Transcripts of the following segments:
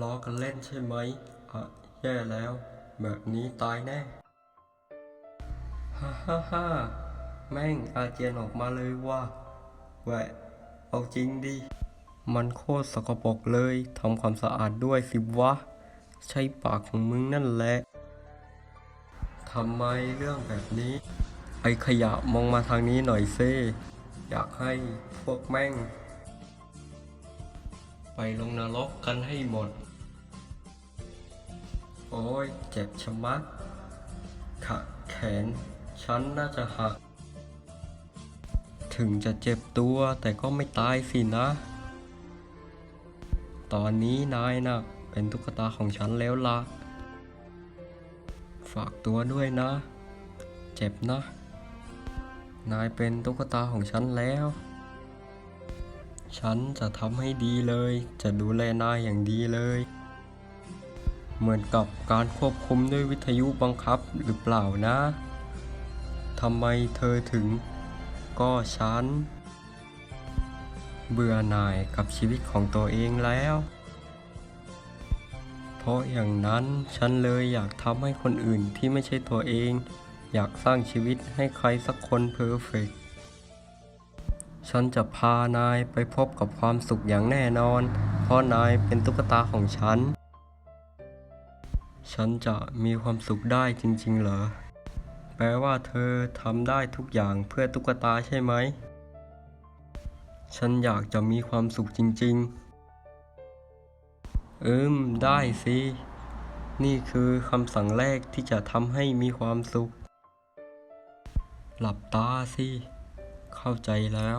ล้อกันเล่นใช่ไหมอะแย่แล้ว แบบนี้ตายแน่ ฮ่าฮ่าฮ่าแม่งอาเจียนออกมาเลยว่าแหวะ เอาจริงดิ มันโคตรสกปรกเลยทำความสะอาดด้วยสิวะ ใช่ปากของมึงนั่นแหละทำไมเรื่องแบบนี้ ไอขยะมองมาทางนี้หน่อยเซอยากให้พวกแม่ง ไปลงนรกกันให้หมด โอ้ยเจ็บชะมัดขะแขน ฉันน่าจะหัก ถึงจะเจ็บตัวแต่ก็ไม่ตายสินะ ตอนนี้นายนะเป็นตุ๊กตาของฉันแล้วละฝากตัวด้วยนะ เจ็บนะ นายเป็นตุ๊กตาของฉันแล้ว ฉันจะทำให้ดีเลย จะดูแลนายอย่างดีเลย เหมือนกับการควบคุมด้วยวิทยุบังคับหรือเปล่านะทำไมเธอถึง ก็ฉัน เบื่อหน่ายกับชีวิตของตัวเองแล้ว เพราะอย่างนั้นฉันเลยอยากทำให้คนอื่นที่ไม่ใช่ตัวเอง อยากสร้างชีวิตให้ใครสักคนเพอร์เฟกต์ ฉันจะพานายไปพบกับความสุขอย่างแน่นอน เพราะนายเป็นตุ๊กตาของฉัน ฉันจะมีความสุขได้จริง ๆ เหรอ แปลว่าเธอทำได้ทุกอย่างเพื่อตุ๊กตาใช่ไหม ฉันอยากจะมีความสุขจริง ๆ อืม ได้สิ นี่คือคำสั่งแรกที่จะทำให้มีความสุข หลับตาสิ เข้าใจแล้ว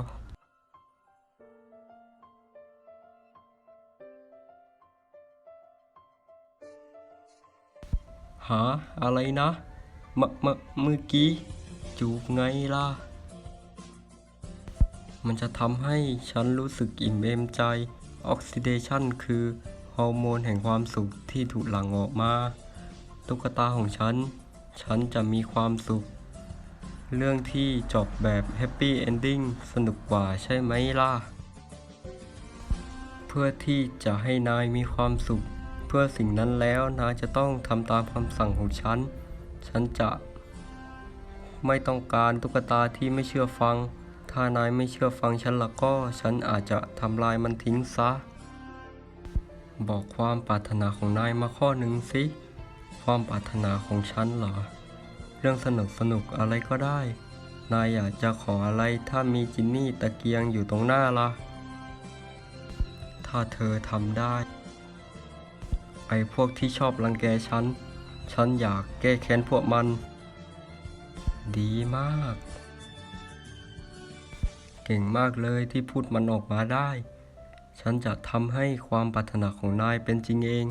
หาอะไรนะมะมะเมื่อกี้ จูบไงล่ะ มันจะทำให้ฉันรู้สึกอิ่มเอมใจ ออกซิเดชันคือฮอร์โมนแห่งความสุขที่ถูกหลั่งออกมา ตุ๊กตาของฉัน ฉันจะมีความสุข เรื่องที่จบแบบแฮปปี้เอนดิ้งสนุกกว่าใช่ไหมล่ะ เพื่อที่จะให้นายมีความสุข เพื่อสิ่งนั้นแล้วนายจะต้องทำตามคำสั่งของฉัน ฉันจะไม่ต้องการตุ๊กตาที่ไม่เชื่อฟัง ถ้านายไม่เชื่อฟังฉันละก็ ฉันอาจจะทำลายมันทิ้งซะ บอกความปรารถนาของนายมาข้อหนึ่งสิ ความปรารถนาของฉันเหรอ เรื่องสนุกสนุกอะไรก็ได้ นายอยากจะขออะไรถ้ามีจินนี่ตะเกียงอยู่ตรงหน้าล่ะ ถ้าเธอทำได้ ไอ้พวกที่ชอบรังแกฉัน ฉันอยากแก้แค้นพวกมัน ดีมาก เก่งมากเลยที่พูดมันออกมาได้ ฉันจะทำให้ความปรารถนาของนายเป็นจริงเอง